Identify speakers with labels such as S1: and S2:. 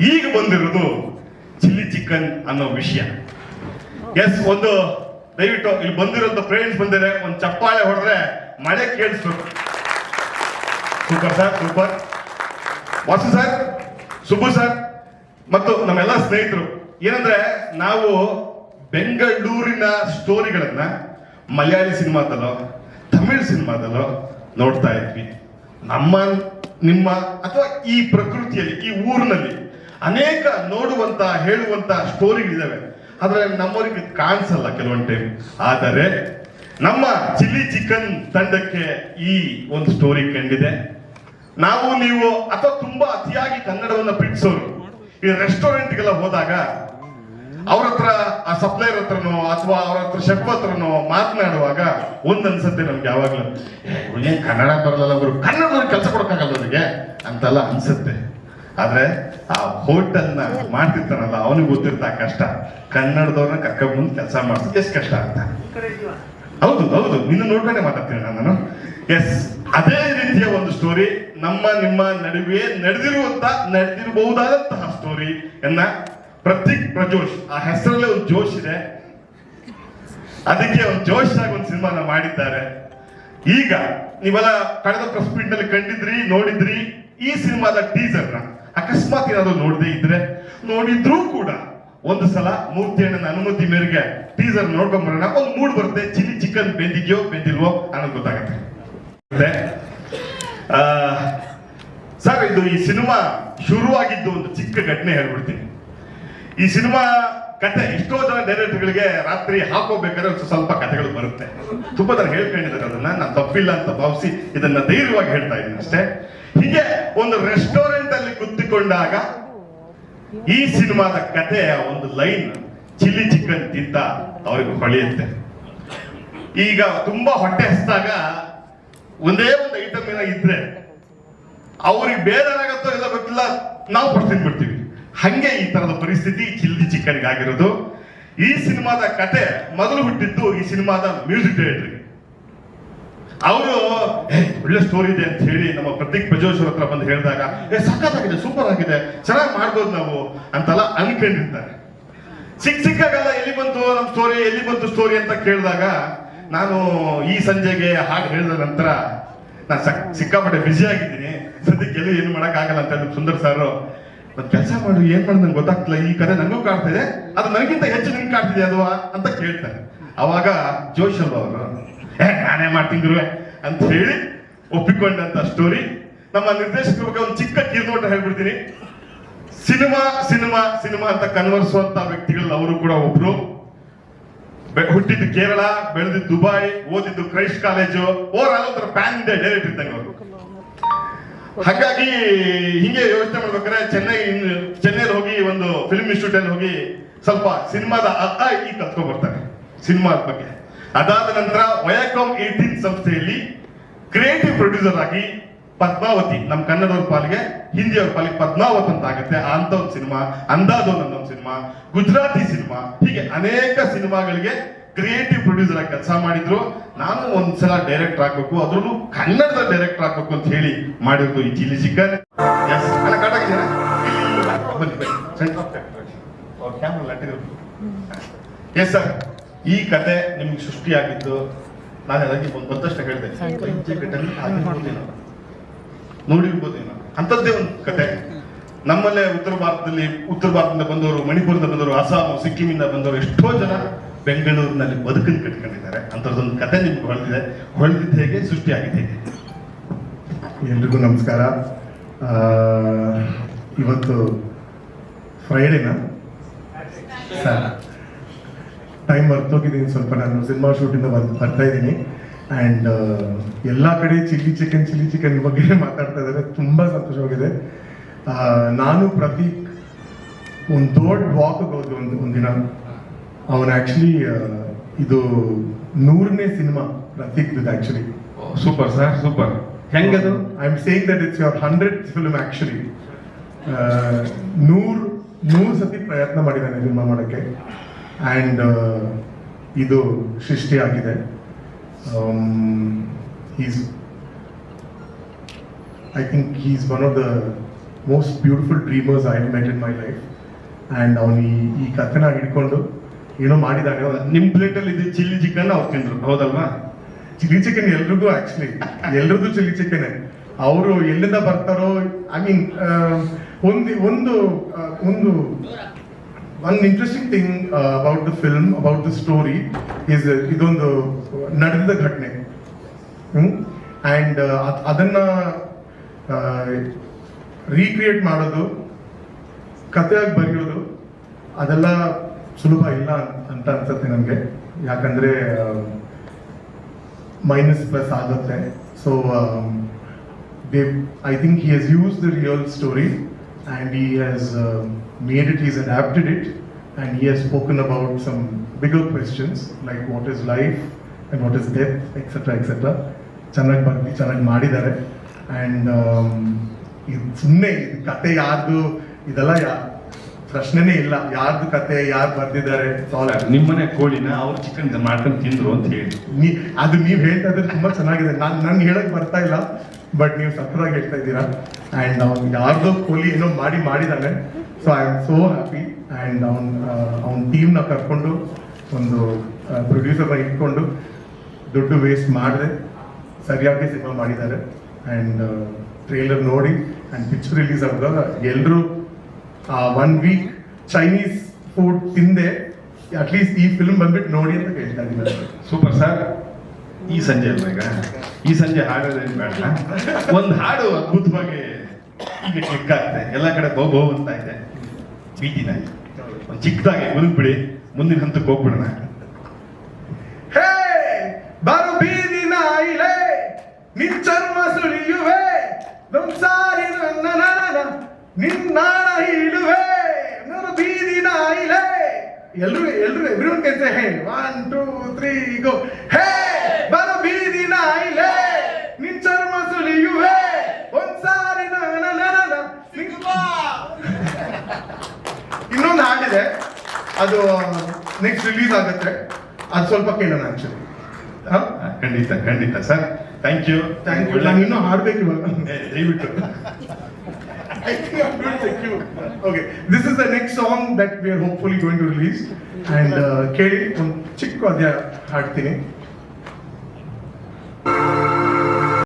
S1: ಈಗ ಬಂದಿರೋದು chilli chicken ಅನ್ನೋ ವಿಷಯ. ಎಸ್ ಒಂದು ದಯವಿಟ್ಟು ಇಲ್ಲಿ ಬಂದಿರೋಂಥ ಫ್ರೆಂಡ್ಸ್ ಬಂದಿದೆ ಒಂದು ಚಪ್ಪಾಳೆ ಹೊಡೆದ್ರೆ ಮಳೆ ಕೇಳಿಸ್ಬೇಕು. Super sir super Vasu sir Subbu sir ಮತ್ತು ನಮ್ಮೆಲ್ಲ ಸ್ನೇಹಿತರು. ಏನಂದ್ರೆ, ನಾವು ಬೆಂಗಳೂರಿನ ಸ್ಟೋರಿಗಳನ್ನ ಮಲಯಾಳಿ ಸಿನಿಮಾದಲ್ಲೋ, ತಮಿಳ್ ಸಿನಿಮಾದಲ್ಲೋ ನೋಡ್ತಾ ಇದ್ವಿ. ನಮ್ಮ ನಿಮ್ಮ ಅಥವಾ ಈ ಪ್ರಕೃತಿಯಲ್ಲಿ, ಈ ಊರಿನಲ್ಲಿ ಅನೇಕ ನೋಡುವಂತ, ಹೇಳುವಂತ ಸ್ಟೋರಿಗಳಿದ್ದಾವೆ ಆದರೆ ನಮ್ಮವರಿಗೆ ಕಾಣಿಸಲ್ಲ ಕೆಲವೊಂದು ಟೈಮ್ ಆದರೆ ನಮ್ಮ ಚಿಲ್ಲಿ ಚಿಕನ್ ತಂಡಕ್ಕೆ ಈ ಒಂದು ಸ್ಟೋರಿ ಕಂಡಿದೆ. ನಾವು, ನೀವು ಅಥವಾ ತುಂಬಾ ಅತಿಯಾಗಿ ಕನ್ನಡವನ್ನು ಪ್ರೀತಿಸೋರು, ಈ ರೆಸ್ಟೋರೆಂಟ್ಗೆಲ್ಲ ಹೋದಾಗ ಅವ್ರ ಹತ್ರ, ಆ ಸಪ್ಲೈರ್ ಹತ್ರನೋ ಅಥವಾ ಅವ್ರ ಹತ್ರ ಶೆಫ್ ಹತ್ರನೋ ಮಾತನಾಡುವಾಗ ಒಂದ್ ಅನ್ಸತ್ತೆ ನಮ್ಗೆ ಯಾವಾಗ್ಲೂ ಏನ್ ಕನ್ನಡ ಬರಲ್ಲ ಅವರು ಕನ್ನಡದವ್ರಿಗೆ ಕೆಲಸ ಕೊಡಕ್ಕಾಗಲ್ಲ. ಅಂತೆಲ್ಲ ಅನ್ಸುತ್ತೆ. ಆದ್ರೆ ಆ ಹೋಟೆಲ್ನ ಮಾಡ್ತಿರ್ತಾನಲ್ಲ ಅವನಿಗೆ ಗೊತ್ತಿರ್ತ ಕಷ್ಟ. ಕನ್ನಡದವ್ರನ್ನ ಕರ್ಕೊಂಡ್ ಬಂದು ಕೆಲಸ ಮಾಡ್ಸೋದು ಎಷ್ಟು ಕಷ್ಟ ಅಂತ ಹೌದು ಹೌದು. ನಿನ್ನ ನೋಡ್ಕೊಂಡೆ ಮಾತಾಡ್ತೀನಿ ನಾನು ಎಸ್ ಅದೇ ರೀತಿಯ ಒಂದು ಸ್ಟೋರಿ ನಮ್ಮ ನಿಮ್ಮ ನಡುವೆ ನಡೆದಿರುವಂತ ನಡೆದಿರಬಹುದಾದಂತಹ ಸ್ಟೋರಿ ಎನ್ನ ಪ್ರತೀಕ್ ಪ್ರಜೋಶ್ ಆ ಹೆಸರಲ್ಲೇ ಒಂದು ಜೋಶ್ ಇದೆ. ಅದಕ್ಕೆ ಒಂದು ಜೋಶ್ ಆಗಿ ಒಂದು ಸಿನಿಮಾನ ಮಾಡಿದ್ದಾರೆ. ಈಗ ನೀವೆಲ್ಲ ಕಳೆದ ಪ್ರೆಸ್ ಮೀಟ್ನಲ್ಲಿ ಕಂಡಿದ್ರಿ ನೋಡಿದ್ರಿ? ಈ ಸಿನಿಮಾದ ಟೀಸರ್ನ ಅಕಸ್ಮಾತ್ ಏನಾದ್ರು ನೋಡದೆ ಇದ್ರೆ, ನೋಡಿದ್ರೂ ಕೂಡ ಒಂದು ಸಲ ಮೂರ್ತಿ ಅಣ್ಣನ ಅನುಮತಿ ಮೇರೆಗೆ ಟೀಸರ್ ನೋಡ್ಕೊಂಡ್ ಬರೋಣ. ಒಂದು ಮೂಡ್ ಬರುತ್ತೆ. ಚಿಲ್ಲಿ ಚಿಕನ್ ಬೆಂದಿದ್ಯೋ, ಬೆಂದಿಲ್ವೋ ಅನ್ನೋದು ಗೊತ್ತಾಗುತ್ತೆ. ಸರ್ ಇದು ಈ ಸಿನಿಮಾ ಶುರುವಾಗಿದ್ದು ಒಂದು ಚಿಕ್ಕ ಘಟನೆ ಹೇಳ್ಬಿಡ್ತೀನಿ. ಈ ಸಿನಿಮಾ ಕತೆ ಎಷ್ಟೋ ಜನ ಡೈರೆಕ್ಟರ್ಗಳಿಗೆ ರಾತ್ರಿ ಹಾಕೋಬೇಕಾದ್ರೆ ಒಂದು ಸ್ವಲ್ಪ ಕಥೆಗಳು ಬರುತ್ತೆ. ತುಂಬಾ ಜನ ಹೇಳ್ಕೊಂಡಿದ್ದಾರೆ ಅದನ್ನ. ನಾನು ತಪ್ಪಿಲ್ಲ ಅಂತ ಭಾವಿಸಿ ಇದನ್ನ ಧೈರ್ಯವಾಗಿ ಹೇಳ್ತಾ ಇದ್ದೀನಿ ಅಷ್ಟೇ. ಹೀಗೆ ಒಂದು ರೆಸ್ಟೋರೆಂಟ್ ಅಲ್ಲಿ ಕುತ್ತಿಕೊಂಡಾಗ ಈ ಸಿನಿಮಾದ ಕಥೆಯ ಒಂದು ಲೈನ್ ಚಿಲ್ಲಿ ಚಿಕನ್ ತಿಂತ ಅವ್ರಿಗೆ ಹೊಳೆಯುತ್ತೆ. ಈಗ ತುಂಬಾ ಹೊಟ್ಟೆ ಹಸಿದಾಗ ಒಂದೇ ಒಂದು ಐಟಮ್ ಏನೋ ಇದ್ರೆ, ಅವ್ರಿಗೆ ಏನಾಗತ್ತೋ ಇಲ್ಲ ಗೊತ್ತಿಲ್ಲ, ನಾವು ಕೊಡ್ತೀನಿ ತಿನ್ಬಿಡ್ತೀವಿ ಹಂಗೆ ಈ ತರದ ಪರಿಸ್ಥಿತಿ ಚಿಲ್ಲಿ ಚಿಕ್ಕನಿಗಾಗಿರೋದು. ಈ ಸಿನಿಮಾದ ಕತೆ ಮೊದಲು ಹುಟ್ಟಿದ್ದು ಈ ಸಿನಿಮಾದ ಮ್ಯೂಸಿಕ್ ಡೈರೆಕ್ಟರ್ಗೆ. ಅವರು ಒಳ್ಳೆ ಸ್ಟೋರಿ ಇದೆ ಅಂತ ಹೇಳಿ ನಮ್ಮ ಪ್ರತೀಕ್ ಪ್ರಜೋಶ್ವರ ಹತ್ರ ಬಂದು ಹೇಳಿದಾಗ, ಏ, ಸಖತ್ತಾಗಿದೆ ಸೂಪರ್ ಆಗಿದೆ, ಚೆನ್ನಾಗಿ ಮಾಡ್ಬೋದು ನಾವು ಅಂತೆಲ್ಲ ಅನ್ಕೊಂಡಿರ್ತಾರೆ. ಸಿಕ್ ಸಿಕ್ಕಾಗಲ್ಲ ಎಲ್ಲಿ ಬಂತು ನಮ್ಮ ಸ್ಟೋರಿ ಎಲ್ಲಿ ಬಂತು ಸ್ಟೋರಿ ಅಂತ ಕೇಳಿದಾಗ, ನಾನು ಈ ಸಂಜೆಗೆ ಹಾಗೆ ಹೇಳಿದ ನಂತರ, ನಾನು ಸಕ್- ಸಿಕ್ಕಾಪಟ್ಟೆ ಬ್ಯುಸಿ ಆಗಿದ್ದೀನಿ. ಸದ್ಯಕ್ಕೆ ಎಲ್ಲೂ ಏನು ಮಾಡೋಕ್ಕಾಗಲ್ಲ ಅಂತ ಸುಂದರ್ ಸರ್ ಒಂದ್ ಕೆಲಸ ಮಾಡು, ಏನ್ ಮಾಡ್ ನಂಗೆ ಗೊತ್ತಾಗ್ತಿಲ್ಲ. ಈ ಕತೆ ನನಗೂ ಕಾಡ್ತಿದೆ ಅದು ನನಗಿಂತ ಹೆಚ್ಚು ನಿಂಗೆ ಕಾಡ್ತಿದೆ ಅದು ಅಂತ ಕೇಳ್ತಾರೆ. ಅವಾಗ ಜೋಶ್ ಅವರು ನಾನೇ ಮಾಡ್ತೀನಿ ಗುರುವೆ ಅಂತ ಹೇಳಿ ಒಪ್ಪಿಕೊಂಡಂತ ಸ್ಟೋರಿ ನಮ್ಮ ನಿರ್ದೇಶಕರ ಬಗ್ಗೆ ಒಂದು ಚಿಕ್ಕ ಕಿರುನೋಟ ಹೇಳ್ಬಿಡ್ತೀನಿ. ಸಿನಿಮಾ ಸಿನಿಮಾ ಸಿನಿಮಾ ಅಂತ ಕನ್ವರ್ಸುವಂತ ವ್ಯಕ್ತಿಗಳು ಅವರು ಕೂಡ ಒಬ್ರು. ಹುಟ್ಟಿದ್ದು ಕೇರಳ, ಬೆಳೆದಿದ್ದು ದುಬೈ ಓದಿದ್ದು ಕ್ರೈಸ್ಟ್ ಕಾಲೇಜು. ಓವರ್ ಆಲ್ ಒಂಥರ ಪ್ಯಾನ್ ಇದೆ ಡೈರೆಕ್ಟ್ ಇದ್ದಂಗೆ ಅವರು. ಹಾಗಾಗಿ ಹಿಂಗೆ ಯೋಚನೆ ಮಾಡ್ಬೇಕಾದ್ರೆ ಚೆನ್ನೈ ಚೆನ್ನೈಲಿ ಹೋಗಿ ಒಂದು ಫಿಲ್ಮ್ ಇನ್ಸ್ಟಿಟ್ಯೂಟ್ ಅಲ್ಲಿ ಹೋಗಿ ಸ್ವಲ್ಪ ಸಿನಿಮಾದ ಅರ್ಥ ಈ ಇ ಕಲ್ತ್ಕೊಂಡ್ ಬರ್ತಾರೆ, ಸಿನಿಮಾದ ಬಗ್ಗೆ. ಅದಾದ ನಂತರ ವಯಾಕಾಮ್ ಏಟೀನ್ ಸಂಸ್ಥೆಯಲ್ಲಿ ಕ್ರಿಯೇಟಿವ್ ಪ್ರೊಡ್ಯೂಸರ್ ಆಗಿ ಪದ್ಮಾವತಿ ನಮ್ಮ ಕನ್ನಡವ್ರ ಪಾಲಿಗೆ, ಹಿಂದಿಯವ್ರ ಪಾಲಿಗೆ ಪದ್ಮಾವತ್ ಅಂತ ಆಗುತ್ತೆ. ಅಂತ ಒಂದು ಸಿನಿಮಾ, ಅಂದಾಜು ಒಂದು ಸಿನಿಮಾ, ಗುಜರಾತಿ ಸಿನಿಮಾ, ಹೀಗೆ ಅನೇಕ ಸಿನಿಮಾಗಳಿಗೆ ಕ್ರಿಯೇಟಿವ್ ಪ್ರೊಡ್ಯೂಸರ್ ಆಗಿ ಕೆಲಸ ಮಾಡಿದ್ರು. ನಾನು ಒಂದ್ಸಲ ಡೈರೆಕ್ಟರ್ ಹಾಕಬೇಕು ಅದ್ರಲ್ಲೂ ಕನ್ನಡದ ಡೈರೆಕ್ಟರ್ ಹಾಕಬೇಕು ಅಂತ ಹೇಳಿ ಮಾಡಿರೋದು ಈ ಚಿಲ್ಲಿ ಚಿಕನ್. ಎಸ್ ಅಲ್ಲ ಕಾಟಾಗಿದ್ದೀರಾ ಬನ್ನಿ ಬನ್ನಿ. ಸೆಂಟರ್ ಆಫ್ ಕ್ಯಾಮ್ರಾ ಲಟ್ಟಿದ್ರು ಎಸ್ ಸರ್ ಈ ಕತೆ ನಿಮ್ಗೆ ಸೃಷ್ಟಿಯಾಗಿದ್ದು ನಾನು ಅದಕ್ಕೆ ಒಂದು ಬಂದಷ್ಟು ಹೇಳಿದೆ. ನೋಡಿರ್ಬೋದೇನೋ. ಅಂಥದ್ದೇ ಒಂದು ಕತೆ. ನಮ್ಮಲ್ಲೇ ಉತ್ತರ ಭಾರತದಲ್ಲಿ ಉತ್ತರ ಭಾರತದಿಂದ ಬಂದವರು ಮಣಿಪುರದಿಂದ ಬಂದವರು ಅಸ್ಸಾಂ ಸಿಕ್ಕಿಮಿಂದ ಬಂದವರು ಎಷ್ಟೋ ಜನ ಬೆಂಗಳೂರಿನಲ್ಲಿ ಬದುಕನ್ನು ಕಟ್ಕೊಂಡಿದ್ದಾರೆ. ಅಂಥದ್ದೊಂದು ಕತೆ ನಿಮ್ಗೆ ಹೊಳೆದಿದೆ ಹೊಳೆದಿದ್ದು ಹೇಗೆ? ಸೃಷ್ಟಿಯಾಗಿದೆ ಹೇಗೆ?
S2: ಎಲ್ರಿಗೂ ನಮಸ್ಕಾರ. ಆ, ಇವತ್ತು ಫ್ರೈಡೇನಾ ಸರ್. ಟೈಮ್ ಮರ್ತೋಗಿದ್ದೀನಿ ಸ್ವಲ್ಪ. ನಾನು ಸಿನಿಮಾ ಶೂಟಿಂದ ಬಂದು ಬರ್ತಾ ಇದ್ದೀನಿ. ಆ್ಯಂಡ್ ಎಲ್ಲ ಕಡೆ ಚಿಲ್ಲಿ ಚಿಕನ್ ಚಿಲ್ಲಿ ಚಿಕನ್ ಬಗ್ಗೆ ಮಾತಾಡ್ತಾ ಇದ್ದಾರೆ ತುಂಬ ಸಂತೋಷವಾಗಿದೆ ನಾನು ಪ್ರತೀಕ್ ಒಂದು ದೊಡ್ಡ ವಾಕ್ ಹೋದ್ವಿ ಒಂದು ಒಂದಿನ. ಅವನು ಆಕ್ಚುಲಿ ಇದು ನೂರನೇ cinema Prateek actually
S1: super sir super ಹೆಂಗದು?
S2: I am saying that it's your hundred film actually ನೂರ್ ನೂರು ಸತಿ ಪ್ರಯತ್ನ ಮಾಡಿದ್ದಾನೆ ಸಿನಿಮಾ ಮಾಡೋಕ್ಕೆ. ಆ್ಯಂಡ್ ಇದು ಸೃಷ್ಟಿಯಾಗಿದೆ is I think is one of the most beautiful dreamers I met in my life and ಅವನು ಈ ಈ ಕಥೆನ ಹಿಡ್ಕೊಂಡು ಏನೋ ಮಾಡಿದಾಗ.
S1: ನಿಮ್ ಪ್ಲೇಟ್ ಅಲ್ಲಿ ಇದು ಚಿಲ್ಲಿ ಚಿಕನ್ ಅವ್ರು ತಿಂದ್ರು. ಹೌದಲ್ವಾ?
S2: ಚಿಲ್ಲಿ ಚಿಕನ್ ಎಲ್ರಿಗೂ ಆಕ್ಚುಲಿ ಎಲ್ರದ್ದು ಚಿಲ್ಲಿ ಚಿಕನ್ ಅವರು ಎಲ್ಲಿಂದ ಬರ್ತಾರೋ ಐ ಮೀನ್ ಒಂದು ಒಂದು ಒಂದು one interesting thing about the film about the story is ಇದೊಂದು ನಡೆದ ಘಟನೆ. ಆ್ಯಂಡ್ ಅದನ್ನ ರೀಕ್ರಿಯೇಟ್ ಮಾಡೋದು, ಕಥೆಯಾಗಿ ಬರೆಯೋದು, ಅದೆಲ್ಲ ಸುಲಭ ಇಲ್ಲ ಅಂತ ಅನ್ಸುತ್ತೆ ನನಗೆ ಯಾಕಂದ್ರೆ ಮೈನಸ್ ಪ್ಲಸ್ ಆಗುತ್ತೆ. So they I think he has use the real story and he has made it is adapted it and he has spoken about about some bigger questions like what is life and what is etcetera etc. ಚೆನ್ನಾಗಿ ಬರ್ತಿ ಚೆನ್ನಾಗಿ ಮಾಡಿದ್ದಾರೆ. And ಇದು ಸುಮ್ಮನೆ ಕತೆ ಯಾರ್ದು, ಇದೆಲ್ಲ ಯಾ ಪ್ರಶ್ನೆನೇ ಇಲ್ಲ. ಯಾರ್ದು ಕತೆ ಯಾರು ಬರ್ದಿದ್ದಾರೆ
S1: ನಿಮ್ಮನೆ ಕೋಳಿನ ಅವ್ರು ಚಿಕನ್ ಮಾಡ್ಕೊಂಡು ತಿಂದ್ರು ಅಂತ ಹೇಳಿ.
S2: ನೀ ಅದು ನೀವು ಹೇಳ್ತಾ ಇದ್ರೆ ತುಂಬಾ ಚೆನ್ನಾಗಿದೆ. ನಾನು ನನ್ಗೆ ಹೇಳಕ್ ಬರ್ತಾ ಇಲ್ಲ ಬಟ್ ನೀವು ಸಕ್ಕದಾಗಿ ಹೇಳ್ತಾ ಇದ್ದೀರಾ. ಅಂಡ್ ಅವ್ನು ಯಾರ್ದೋ ಕೊಹ್ಲಿ ಏನೋ ಮಾಡಿ ಮಾಡಿದಾನೆ. So I am so happy and ಅವ್ನ ಅವ್ನ ಟೀಮ್ನ ಕರ್ಕೊಂಡು ಒಂದು ಪ್ರೊಡ್ಯೂಸರ್ನ ಇಟ್ಕೊಂಡು ದುಡ್ಡು ವೇಸ್ಟ್ ಮಾಡದೆ. ಸರಿಯಾಗಿ ಸಿನಿಮಾ ಮಾಡಿದ್ದಾರೆ ಅಂಡ್ ಟ್ರೇಲರ್ ನೋಡಿ ಅಂಡ್ ಪಿಕ್ಚರ್ ರಿಲೀಸ್ ಆಗಿದಾಗ ಎಲ್ಲರೂ ಒನ್ ವೀಕ್ ಚೈನೀಸ್ ಫುಡ್ ತಿಂದೆ. ಅಟ್ಲೀಸ್ಟ್ ಈ ಫಿಲ್ಮ್ ಬಂದ್ಬಿಟ್ಟು ನೋಡಿ ಅಂತ ಕೇಳ್ತಾ ಇದ್ದೀನಿ
S1: ಸೂಪರ್ ಸರ್ ಈ ಸಂಜೆ ಅಲ್ವಾ ಈಗ? ಈ ಸಂಜೆ ಹಾಡೋದೇನು ಬೇಡ. ಒಂದು ಹಾಡು ಅದ್ಭುತವಾಗಿ ಈಗ ಕ್ಲಿಕ್ ಆಗ್ತದೆ ಎಲ್ಲ ಕಡೆ ಬಹು ಅಂತ ಇದೆ. ಬೀದಿನ ಒಂದು ಚಿಕ್ಕದಾಗಿ ಬಿಡಿ. ಮುಂದಿನ ಹಂತಕ್ಕೆ ಹೋಗ್ಬಿಡೋಣ.
S2: ಹೇ, ಬಾರು ಬೀದಿ ನಾಯಿಲೆ ನಿನ್ ಚರ್ಮ ಸುಳಿಯುವೆ ಸಾರಿ ನನ್ನ ನನ ನಿನ್ನಾಣ ಹಿಡುವೆ ಬೀದಿನ ಬೀದಿ ನಾಯಿಲೆ. ಎಲ್ರು ಎಲ್ರು everyone ಕೆನ್ಸೆ hey. One two three go hey ಬರು ಬೀದಿ ನಾಯಿಲೆ. ನಿನ್ ಚರ್ಮ ಸುಳಿಯುವೆ ಒಂದ್ಸಾರಿ ಇನ್ನೊಂದು ಹಾಡಿದೆ. ಅದು ನೆಕ್ಸ್ಟ್ ರಿಲೀಸ್ ಆಗುತ್ತೆ. ಅದು ಸ್ವಲ್ಪ ಕೇಳೋಣ ಆಕ್ಚುಲಿ
S1: ಖಂಡಿತ ಖಂಡಿತ sir. Thank you
S2: thank you ನಾನು ಇನ್ನೂ ಹಾಡ್ಬೇಕು ಇವಾಗ.
S1: ದಯವಿಟ್ಟು.
S2: I think I'm going to thank you. Okay, this is the next song that we are hopefully going to release. And uh, ಕೇಳಿ ಒಂದು ಚಿಕ್ಕ ಅಧ್ಯಾಯ ಹಾಡ್ತೀನಿ